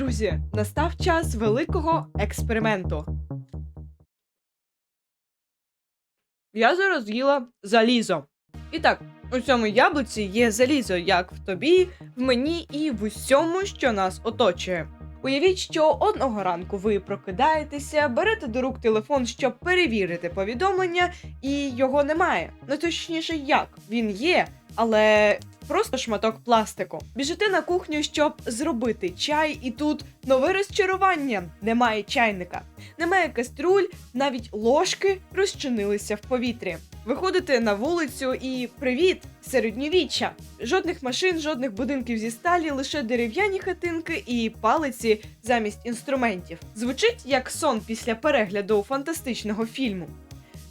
Друзі, настав час великого експерименту. Я зараз їла залізо. І так, у цьому яблуці є залізо, як в тобі, в мені і в усьому, що нас оточує. Уявіть, що одного ранку ви прокидаєтеся, берете до рук телефон, щоб перевірити повідомлення, і його немає. Ну точніше, як він є, але просто шматок пластику. Біжите на кухню, щоб зробити чай, і тут нове розчарування. Немає чайника, немає каструль, навіть ложки розчинилися в повітрі. Виходите на вулицю і привіт, середньовіччя. Жодних машин, жодних будинків зі сталі, лише дерев'яні хатинки і палиці замість інструментів. Звучить як сон після перегляду фантастичного фільму.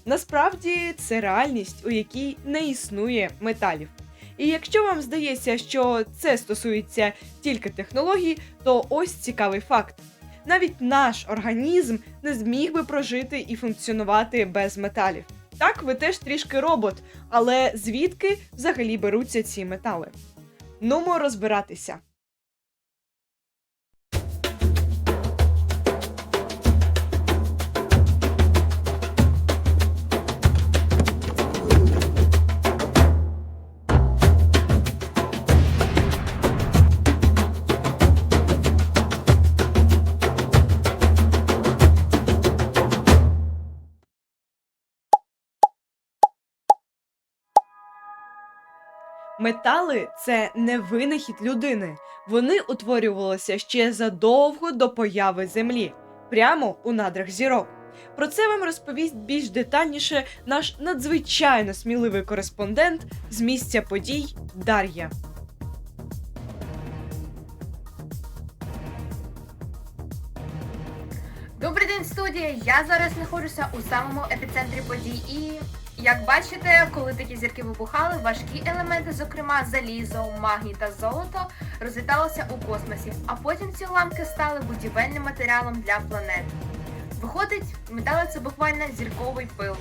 Насправді це реальність, у якій не існує металів. І якщо вам здається, що це стосується тільки технологій, то ось цікавий факт: навіть наш організм не зміг би прожити і функціонувати без металів. Так, ви теж трішки робот, але звідки взагалі беруться ці метали? Нумо розбиратися. Метали це не винахід людини. Вони утворювалися ще задовго до появи Землі, прямо у надрах зірок. Про це вам розповість більш детальніше наш надзвичайно сміливий кореспондент з місця подій Дар'я. Добрий день, студія! Я зараз знаходжуся у самому епіцентрі подій. І як бачите, коли такі зірки вибухали, важкі елементи, зокрема залізо, магній та золото, розліталися у космосі, а потім ці уламки стали будівельним матеріалом для планет. Виходить, метали це буквально зірковий пил.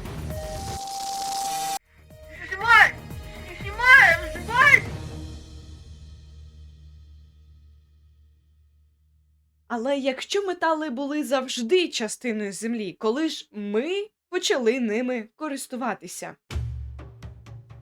Але якщо метали були завжди частиною землі, коли ж ми почали ними користуватися?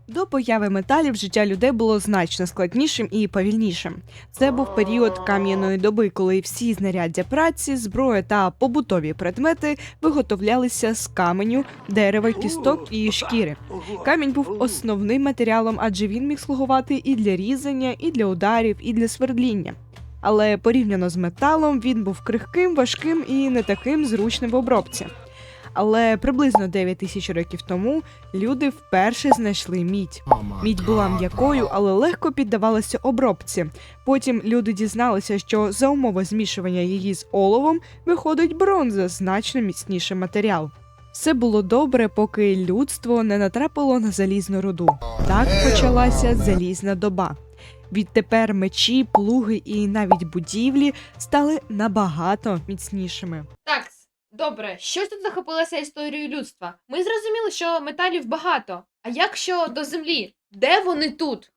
До появи металів життя людей було значно складнішим і повільнішим. Це був період кам'яної доби, коли всі знаряддя праці, зброя та побутові предмети виготовлялися з каменю, дерева, кісток і шкіри. Камінь був основним матеріалом, адже він міг слугувати і для різання, і для ударів, і для свердління. Але порівняно з металом він був крихким, важким і не таким зручним в обробці. Але приблизно 9 тисяч років тому люди вперше знайшли мідь. Мідь була м'якою, але легко піддавалася обробці. Потім люди дізналися, що за умови змішування її з оловом виходить бронза, значно міцніший матеріал. Все було добре, поки людство не натрапило на залізну руду. Так почалася залізна доба. Відтепер мечі, плуги і навіть будівлі стали набагато міцнішими. Так, добре, щось тут захопилося історією людства. Ми зрозуміли, що металів багато. А як щодо землі? Де вони тут?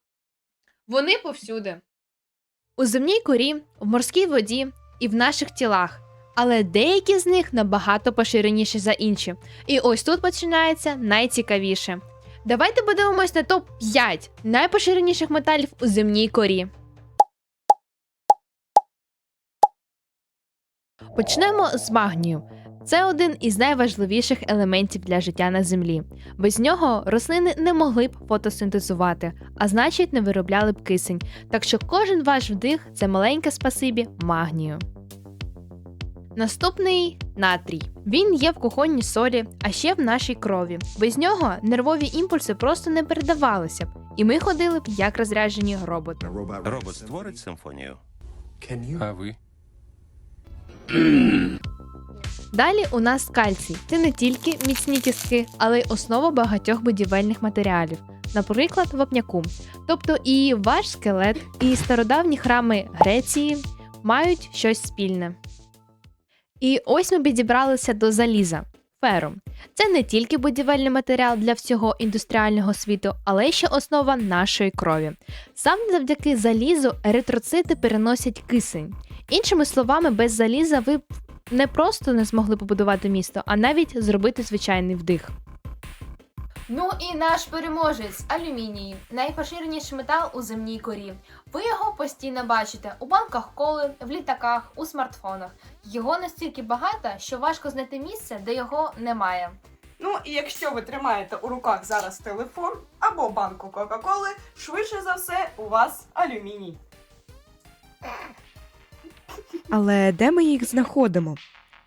Вони повсюди. У земній корі, в морській воді і в наших тілах. Але деякі з них набагато поширеніші за інші. І ось тут починається найцікавіше. Давайте подивимось на топ 5 найпоширеніших металів у земній корі. Почнемо з магнію. Це один із найважливіших елементів для життя на землі. Без нього рослини не могли б фотосинтезувати, а значить, не виробляли б кисень. Так що кожен ваш вдих це маленьке спасибі магнію. Наступний натрій. Він є в кухонній солі, а ще в нашій крові. Без нього нервові імпульси просто не передавалися б, і ми ходили б як розряджені роботи. Робот створить симфонію. А ви? Далі у нас кальцій. Це не тільки міцні тіски, але й основа багатьох будівельних матеріалів, наприклад, вапняку. Тобто і ваш скелет, і стародавні храми Греції мають щось спільне. І ось ми підібралися до заліза. Ферум. Це не тільки будівельний матеріал для всього індустріального світу, але ще основа нашої крові. Саме завдяки залізу еритроцити переносять кисень. Іншими словами, без заліза ви не просто не змогли побудувати місто, а навіть зробити звичайний вдих. Ну і наш переможець алюміній, найпоширеніший метал у земній корі. Ви його постійно бачите у банках коли, в літаках, у смартфонах. Його настільки багато, що важко знайти місце, де його немає. Ну і якщо ви тримаєте у руках зараз телефон або банку Кока-Коли, швидше за все у вас алюміній. Але де ми їх знаходимо?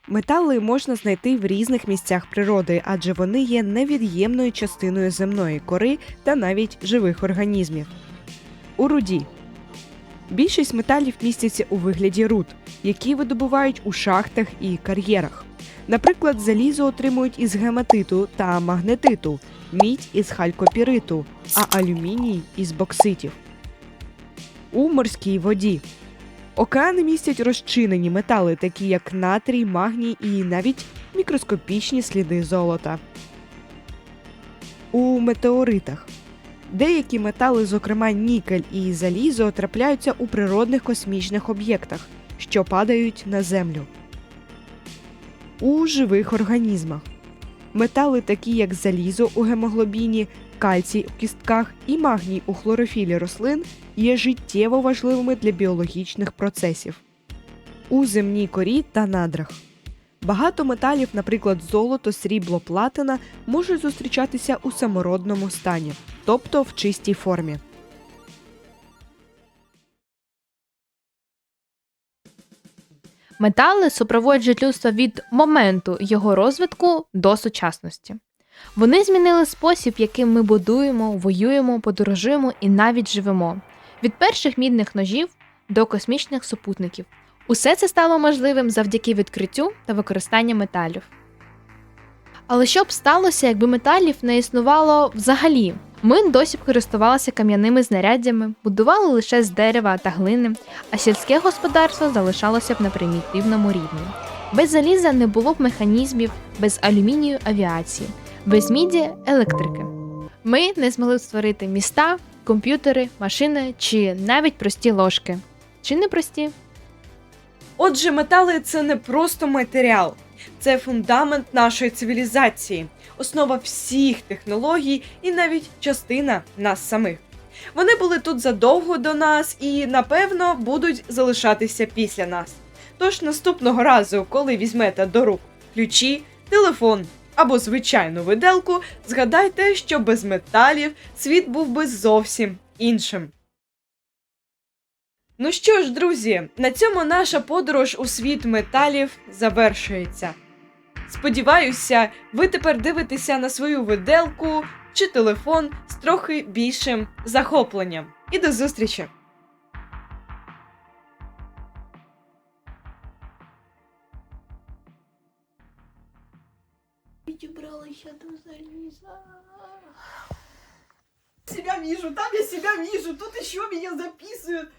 Метали можна знайти в різних місцях природи, адже вони є невід'ємною частиною земної кори та навіть живих організмів. У руді більшість металів містяться у вигляді руд, які видобувають у шахтах і кар'єрах. Наприклад, залізо отримують із гематиту та магнетиту, мідь із халькопіриту, а алюміній із бокситів. У морській воді Океани містять розчинені метали, такі як натрій, магній і навіть мікроскопічні сліди золота. У метеоритах деякі метали, зокрема нікель і залізо, трапляються у природних космічних об'єктах, що падають на землю. У живих організмах метали, такі як залізо у гемоглобіні, кальцій у кістках і магній у хлорофілі рослин, є життєво важливими для біологічних процесів у земній корі та надрах. Багато металів, наприклад, золото, срібло, платина, можуть зустрічатися у самородному стані, тобто в чистій формі. Метали супроводжують людство від моменту його розвитку до сучасності. Вони змінили спосіб, яким ми будуємо, воюємо, подорожуємо і навіть живемо. Від перших мідних ножів до космічних супутників. Усе це стало можливим завдяки відкриттю та використанню металів. Але що б сталося, якби металів не існувало взагалі? Ми досі б користувалися кам'яними знаряддями, будували лише з дерева та глини, а сільське господарство залишалося б на примітивному рівні. Без заліза не було б механізмів, без алюмінію авіації, без міді електрики. Ми не змогли б створити міста, комп'ютери, машини чи навіть прості ложки. Чи не прості? Отже, метали це не просто матеріал, це фундамент нашої цивілізації, основа всіх технологій і навіть частина нас самих. Вони були тут задовго до нас і, напевно, будуть залишатися після нас. Тож наступного разу, коли візьмете до рук ключі, телефон або звичайну виделку, згадайте, що без металів світ був би зовсім іншим. Ну що ж, друзі, на цьому наша подорож у світ металів завершується. Сподіваюся, ви тепер дивитеся на свою виделку чи телефон з трохи більшим захопленням. І до зустрічі! Підібралися до. Себя вижу, там я себя вижу, тут еще меня записывают.